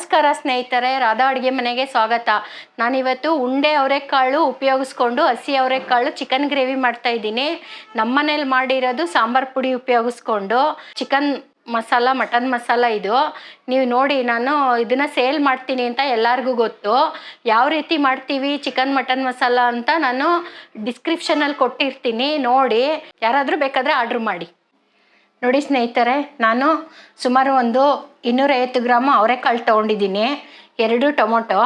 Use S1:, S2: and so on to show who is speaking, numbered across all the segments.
S1: ನಮಸ್ಕಾರ ಸ್ನೇಹಿತರೆ, ರಾಧಾ ಅಡುಗೆ ಮನೆಗೆ ಸ್ವಾಗತ. ನಾನಿವತ್ತು ಉಂಡೆ ಅವರೆಕಾಳು ಉಪಯೋಗಿಸ್ಕೊಂಡು, ಹಸಿ ಅವರೆಕಾಳು ಚಿಕನ್ ಗ್ರೇವಿ ಮಾಡ್ತಾ ಇದ್ದೀನಿ. ನಮ್ಮನೇಲಿ ಮಾಡಿರೋದು ಸಾಂಬಾರ್ ಪುಡಿ ಉಪಯೋಗಿಸ್ಕೊಂಡು. ಚಿಕನ್ ಮಸಾಲ, ಮಟನ್ ಮಸಾಲ ಇದು. ನೀವು ನೋಡಿ, ನಾನು ಇದನ್ನ ಸೇಲ್ ಮಾಡ್ತೀನಿ ಅಂತ ಎಲ್ಲರಿಗೂ ಗೊತ್ತು. ಯಾವ ರೀತಿ ಮಾಡ್ತೀವಿ ಚಿಕನ್ ಮಟನ್ ಮಸಾಲ ಅಂತ ನಾನು ಡಿಸ್ಕ್ರಿಪ್ಷನಲ್ಲಿ ಕೊಟ್ಟಿರ್ತೀನಿ. ನೋಡಿ, ಯಾರಾದರೂ ಬೇಕಾದರೆ ಆರ್ಡರ್ ಮಾಡಿ. ನೋಡಿ ಸ್ನೇಹಿತರೆ, ನಾನು ಸುಮಾರು ಒಂದು ಇನ್ನೂರೈವತ್ತು ಗ್ರಾಮು ಅವರೆಕಾಳು ತೊಗೊಂಡಿದ್ದೀನಿ. ಎರಡು ಟೊಮೊಟೊ,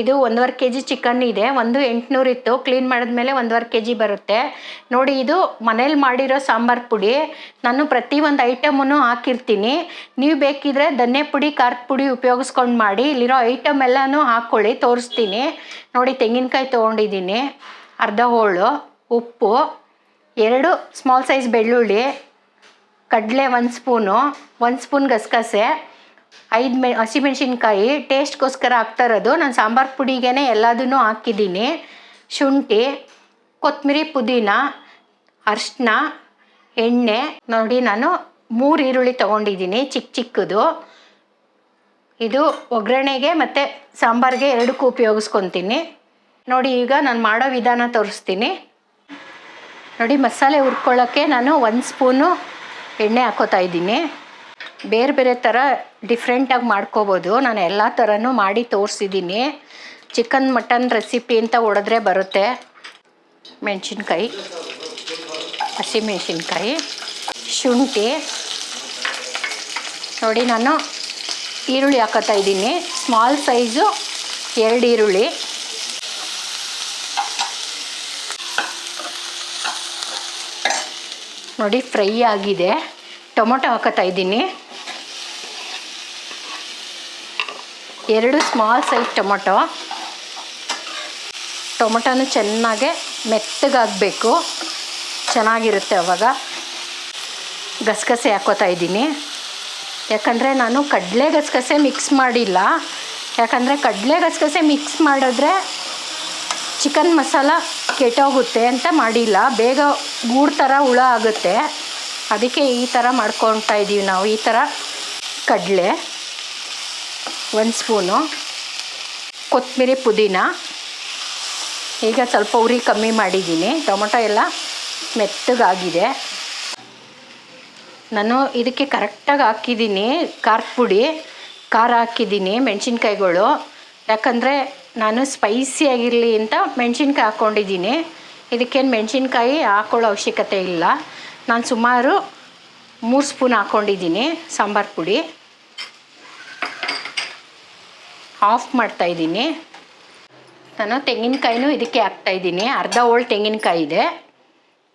S1: ಇದು ಒಂದೂವರೆ ಕೆ ಜಿ ಚಿಕನ್ ಇದೆ. ಒಂದು ಎಂಟುನೂರಿತ್ತು ಕ್ಲೀನ್ ಮಾಡಿದ್ಮೇಲೆ ಒಂದೂವರೆ ಕೆ ಜಿ ಬರುತ್ತೆ. ನೋಡಿ, ಇದು ಮನೇಲಿ ಮಾಡಿರೋ ಸಾಂಬಾರು ಪುಡಿ. ನಾನು ಪ್ರತಿ ಒಂದು ಐಟಮನ್ನು ಹಾಕಿರ್ತೀನಿ. ನೀವು ಬೇಕಿದ್ರೆ ಧನ್ಯ ಪುಡಿ, ಖಾರದ ಪುಡಿ ಉಪಯೋಗಿಸ್ಕೊಂಡು ಮಾಡಿ. ಇಲ್ಲಿರೋ ಐಟಮ್ ಎಲ್ಲನೂ ಹಾಕ್ಕೊಳ್ಳಿ ತೋರಿಸ್ತೀನಿ. ನೋಡಿ, ತೆಂಗಿನಕಾಯಿ ತೊಗೊಂಡಿದ್ದೀನಿ. ಅರ್ಧ ಹೋಳು, ಉಪ್ಪು, ಎರಡು ಸ್ಮಾಲ್ ಸೈಜ್ ಬೆಳ್ಳುಳ್ಳಿ. ಕಡಲೆ ಒಂದು ಸ್ಪೂನು, ಒಂದು ಸ್ಪೂನ್ ಗಸಗಸೆ, ಐದು ಮೆ, ಹಸಿಮೆಣ್ಸಿನ್ಕಾಯಿ, ಟೇಸ್ಟ್ಗೋಸ್ಕರ ಹಾಕ್ತಾ ಇರೋದು. ನಾನು ಸಾಂಬಾರು ಪುಡಿಗೇ ಎಲ್ಲದನ್ನು ಹಾಕಿದ್ದೀನಿ. ಶುಂಠಿ ಕೊತ್ತಂಬರಿ ಪುದೀನ, ಅರಿಶಿನ, ಎಣ್ಣೆ. ನೋಡಿ, ನಾನು ಮೂರು ಈರುಳ್ಳಿ ತೊಗೊಂಡಿದ್ದೀನಿ ಚಿಕ್ಕ ಚಿಕ್ಕದು. ಇದು ಒಗ್ಗರಣೆಗೆ ಮತ್ತು ಸಾಂಬಾರಿಗೆ ಎರಡಕ್ಕೂ ಉಪಯೋಗಿಸ್ಕೊತೀನಿ. ನೋಡಿ, ಈಗ ನಾನು ಮಾಡೋ ವಿಧಾನ ತೋರಿಸ್ತೀನಿ. ನೋಡಿ, ಮಸಾಲೆ ಹುರ್ಕೊಳ್ಳೋಕ್ಕೆ ನಾನು ಒಂದು ಸ್ಪೂನು ಎಣ್ಣೆ ಹಾಕೋತಾ ಇದ್ದೀನಿ. ಬೇರೆ ಬೇರೆ ಥರ ಡಿಫ್ರೆಂಟಾಗಿ ಮಾಡ್ಕೋಬೋದು. ನಾನು ಎಲ್ಲ ಥರನೂ ಮಾಡಿ ತೋರಿಸಿದ್ದೀನಿ ಚಿಕನ್ ಮಟನ್ ರೆಸಿಪಿ ಅಂತ ಹೊಡೆದ್ರೆ ಬರುತ್ತೆ. ಮೆಣಸಿನ್ಕಾಯಿ, ಹಸಿಮೆಣ್ಸಿನ್ಕಾಯಿ, ಶುಂಠಿ. ನೋಡಿ ನಾನು ಈರುಳ್ಳಿ ಹಾಕೋತಾ ಇದ್ದೀನಿ. ಸ್ಮಾಲ್ ಸೈಜು ಎರಡು ಈರುಳ್ಳಿ. ನೋಡಿ ಫ್ರೈ ಆಗಿದೆ. ಟೊಮೊಟೊ ಹಾಕೋತಾ ಇದ್ದೀನಿ. ಎರಡು ಸ್ಮಾಲ್ ಸೈಜ್ ಟೊಮೊಟೊ. ಟೊಮೊಟೊನು ಚೆನ್ನಾಗೆ ಮೆತ್ತಗಾಗಬೇಕು. ಚೆನ್ನಾಗಿರುತ್ತೆ ಅವಾಗ. ಗಸಗಸೆ ಹಾಕೋತಾ ಇದ್ದೀನಿ. ಯಾಕಂದರೆ ನಾನು ಕಡಲೆ ಗಸಗಸೆ ಮಿಕ್ಸ್ ಮಾಡಿಲ್ಲ. ಯಾಕಂದರೆ ಕಡಲೆ ಗಸಗಸೆ ಮಿಕ್ಸ್ ಮಾಡಿದ್ರೆ ಚಿಕನ್ ಮಸಾಲ ಕೆಟ್ಟೋಗುತ್ತೆ ಅಂತ ಮಾಡಿಲ್ಲ. ಬೇಗ ಗೂಡು ಥರ ಹುಳ ಆಗುತ್ತೆ. ಅದಕ್ಕೆ ಈ ಥರ ಮಾಡ್ಕೊತಾ ಇದ್ದೀವಿ ನಾವು. ಈ ಥರ ಕಡಲೆ, ಒಂದು ಸ್ಪೂನು ಕೊತ್ತಂಬರಿ ಪುದೀನ. ಈಗ ಸ್ವಲ್ಪ ಉರಿ ಕಮ್ಮಿ ಮಾಡಿದ್ದೀನಿ. ಟೊಮೊಟೊ ಎಲ್ಲ ಮೆತ್ತಗಾಗಿದೆ. ನಾನು ಇದಕ್ಕೆ ಕರೆಕ್ಟಾಗಿ ಹಾಕಿದ್ದೀನಿ ಖಾರದ ಪುಡಿ, ಖಾರ ಹಾಕಿದ್ದೀನಿ ಮೆಣಸಿನ್ಕಾಯಿಗಳು. ಯಾಕಂದರೆ ನಾನು ಸ್ಪೈಸಿ ಆಗಿರಲಿ ಅಂತ ಮೆಣಸಿನ್ಕಾಯಿ ಹಾಕ್ಕೊಂಡಿದ್ದೀನಿ ಇದಕ್ಕೇನು ಮೆಣಸಿನ್ಕಾಯಿ ಹಾಕ್ಕೊಳ್ಳೋ ಅವಶ್ಯಕತೆ ಇಲ್ಲ. ನಾನು ಸುಮಾರು ಮೂರು ಸ್ಪೂನ್ ಹಾಕ್ಕೊಂಡಿದ್ದೀನಿ ಸಾಂಬಾರು ಪುಡಿ. ಆಫ್ ಮಾಡ್ತಾಯಿದ್ದೀನಿ ನಾನು ತೆಂಗಿನಕಾಯಿನೂ ಇದಕ್ಕೆ ಹಾಕ್ತಾಯಿದ್ದೀನಿ ಅರ್ಧ ಹೋಳು ತೆಂಗಿನಕಾಯಿ ಇದೆ.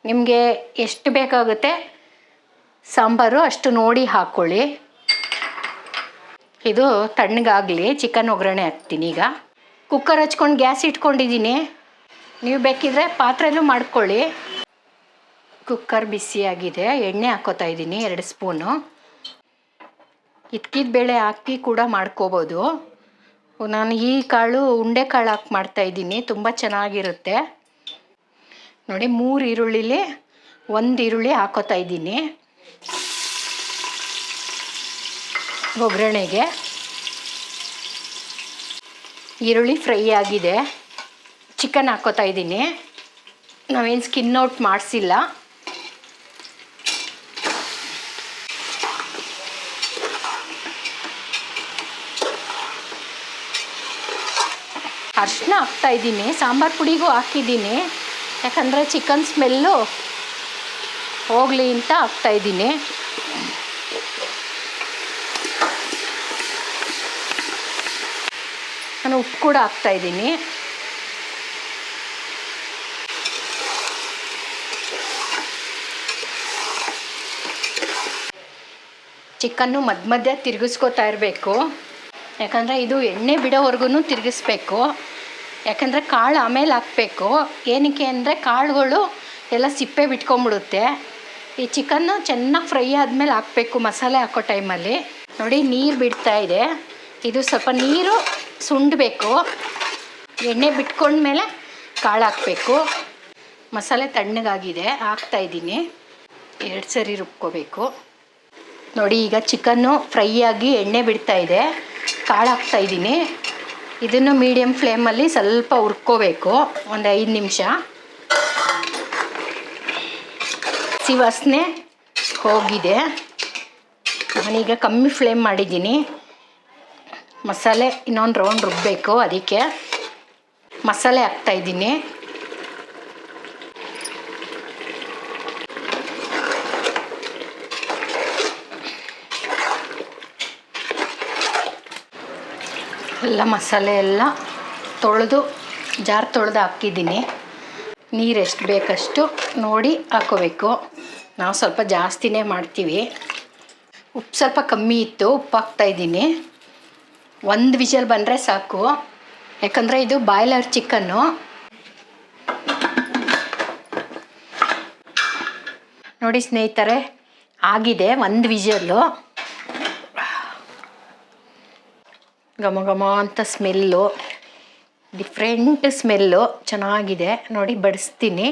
S1: ನಿಮಗೆ ಎಷ್ಟು ಬೇಕಾಗುತ್ತೆ ಸಾಂಬಾರು ಅಷ್ಟು ನೋಡಿ ಹಾಕ್ಕೊಳ್ಳಿ ಇದು ತಣ್ಣಗಾಗಲಿ, ಚಿಕನ್ ಒಗ್ಗರಣೆ ಹಾಕ್ತೀನಿ ಈಗ. ಕುಕ್ಕರ್ ಹಚ್ಕೊಂಡು ಗ್ಯಾಸ್ ಇಟ್ಕೊಂಡಿದ್ದೀನಿ. ನೀವು ಬೇಕಿದ್ರೆ ಪಾತ್ರೆಯಲ್ಲೂ ಮಾಡ್ಕೊಳ್ಳಿ. ಕುಕ್ಕರ್ ಬಿಸಿಯಾಗಿದೆ ಎಣ್ಣೆ ಹಾಕೋತಾ ಇದ್ದೀನಿ, ಎರಡು ಸ್ಪೂನು. ಇದ್ಕಿದ ಬೇಳೆ ಹಾಕಿ ಕೂಡ ಮಾಡ್ಕೋಬೋದು. ನಾನು ಈ ಕಾಳು ಉಂಡೆ ಕಾಳು ಹಾಕಿ ಮಾಡ್ತಾಯಿದ್ದೀನಿ ತುಂಬ ಚೆನ್ನಾಗಿರುತ್ತೆ. ನೋಡಿ, ಮೂರು ಈರುಳ್ಳಿಲಿ ಒಂದು ಈರುಳ್ಳಿ ಹಾಕೋತಾ ಇದ್ದೀನಿ. ಒಗ್ಗರಣೆಗೆ. ಈರುಳ್ಳಿ ಫ್ರೈ ಆಗಿದೆ. ಚಿಕನ್ ಹಾಕೋತಾ ಇದ್ದೀನಿ. ನಾವೇನು ಸ್ಕಿನ್ ಔಟ್ ಮಾಡಿಸಿಲ್ಲ. ಅರ್ಶಿನ ಹಾಕ್ತಾ ಇದ್ದೀನಿ, ಸಾಂಬಾರು ಪುಡಿಗೂ ಹಾಕಿದ್ದೀನಿ. ಯಾಕಂದರೆ ಚಿಕನ್ ಸ್ಮೆಲ್ಲು ಹೋಗಲಿ ಅಂತ ಹಾಕ್ತಾ ಇದ್ದೀನಿ. ನಾನು ಉಪ್ಪು ಕೂಡ ಹಾಕ್ತಾ ಇದ್ದೀನಿ. ಚಿಕನ್ನು ಮಧ್ಯ ಮಧ್ಯ ತಿರುಗಿಸ್ಕೋತಾ ಇರಬೇಕು. ಯಾಕಂದರೆ ಇದು ಎಣ್ಣೆ ಬಿಡೋವರೆಗೂ ತಿರುಗಿಸ್ಬೇಕು. ಯಾಕಂದರೆ ಕಾಳು ಆಮೇಲೆ ಹಾಕಬೇಕು. ಏನಕ್ಕೆ ಅಂದರೆ ಕಾಳುಗಳು ಎಲ್ಲ ಸಿಪ್ಪೆ ಬಿಟ್ಕೊಂಬಿಡುತ್ತೆ. ಈ ಚಿಕನ್ನು ಚೆನ್ನಾಗಿ ಫ್ರೈ ಆದಮೇಲೆ ಹಾಕಬೇಕು ಮಸಾಲೆ ಹಾಕೋ ಟೈಮಲ್ಲಿ. ನೋಡಿ, ನೀರು ಬಿಡ್ತಾ ಇದೆ. ಇದು ಸ್ವಲ್ಪ ನೀರು ಸುಂಡಬೇಕು. ಎಣ್ಣೆ ಬಿಟ್ಕೊಂಡ್ಮೇಲೆ ಕಾಳು ಹಾಕಬೇಕು. ಮಸಾಲೆ ತಣ್ಣಗಾಗಿದೆ. ಹಾಕ್ತಾಯಿದ್ದೀನಿ ಎರಡು ಸರಿ ರುಬ್ಕೋಬೇಕು. ನೋಡಿ, ಈಗ ಚಿಕನ್ನು ಫ್ರೈ ಆಗಿ ಎಣ್ಣೆ ಬಿಡ್ತಾ ಇದೆ. ಕಾಳು ಹಾಕ್ತಾ ಇದ್ದೀನಿ. ಇದನ್ನು ಮೀಡಿಯಮ್ ಫ್ಲೇಮಲ್ಲಿ ಸ್ವಲ್ಪ ಹುರ್ಕೋಬೇಕು. ಒಂದು ಐದು ನಿಮಿಷ. ಸಿವಾಸನೆ ಹೋಗಿದೆ. ನಾನೀಗ ಕಮ್ಮಿ ಫ್ಲೇಮ್ ಮಾಡಿದ್ದೀನಿ. ಮಸಾಲೆ ಇನ್ನೊಂದು ರೌಂಡ್ ರುಬ್ಬಬೇಕು ಅದಕ್ಕೆ. ಮಸಾಲೆ ಹಾಕ್ತಾಯಿದ್ದೀನಿ ಎಲ್ಲ ಮಸಾಲೆ ಎಲ್ಲ ತೊಳೆದು, ಜಾರ್ ತೊಳೆದು ಹಾಕಿದ್ದೀನಿ. ನೀರು ಎಷ್ಟು ಬೇಕಷ್ಟು ನೋಡಿ ಹಾಕೋಬೇಕು. ನಾವು ಸ್ವಲ್ಪ ಜಾಸ್ತಿನೇ ಮಾಡ್ತೀವಿ. ಉಪ್ಪು ಸ್ವಲ್ಪ ಕಮ್ಮಿ ಇತ್ತು, ಉಪ್ಪು ಹಾಕ್ತಾಯಿದ್ದೀನಿ ಒಂದು ವಿಷಲ್ ಬಂದರೆ ಸಾಕು. ಯಾಕಂದರೆ ಇದು ಬಾಯ್ಲರ್ ಚಿಕನ್ನು. ನೋಡಿ ಸ್ನೇಹಿತರೆ, ಆಗಿದೆ ಒಂದು ವಿಷಲ್ಲು. ಘಮ ಘಮ ಅಂತ ಸ್ಮೆಲ್ಲು ಡಿಫ್ರೆಂಟ್ ಸ್ಮೆಲ್ಲು ಚೆನ್ನಾಗಿದೆ. ನೋಡಿ ಬಡಿಸ್ತೀನಿ.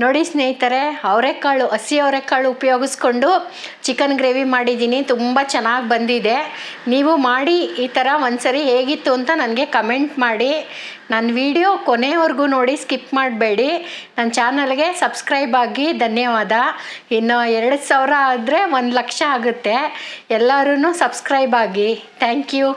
S1: ನೋಡಿ ಸ್ನೇಹಿತರೆ ಅವರೆಕಾಳು ಹಸಿ ಅವರೆಕಾಳು ಉಪಯೋಗಿಸ್ಕೊಂಡು ಚಿಕನ್ ಗ್ರೇವಿ ಮಾಡಿದ್ದೀನಿ. ತುಂಬ ಚೆನ್ನಾಗಿ ಬಂದಿದೆ. ನೀವು ಮಾಡಿ ಈ ಥರ ಒಂದ್ಸರಿ ಹೇಗಿತ್ತು ಅಂತ ನನಗೆ ಕಮೆಂಟ್ ಮಾಡಿ. ನನ್ನ ವಿಡಿಯೋ ಕೊನೆವರೆಗೂ ನೋಡಿ ಸ್ಕಿಪ್ ಮಾಡಬೇಡಿ. ನನ್ನ ಚಾನಲ್ಗೆ ಸಬ್ಸ್ಕ್ರೈಬ್ ಆಗಿ ಧನ್ಯವಾದ. ಇನ್ನು ಎರಡು ಸಾವಿರ ಆದರೆ ಒಂದು ಲಕ್ಷ ಆಗುತ್ತೆ. ಎಲ್ಲರೂ ಸಬ್ಸ್ಕ್ರೈಬ್ ಆಗಿ. Thank you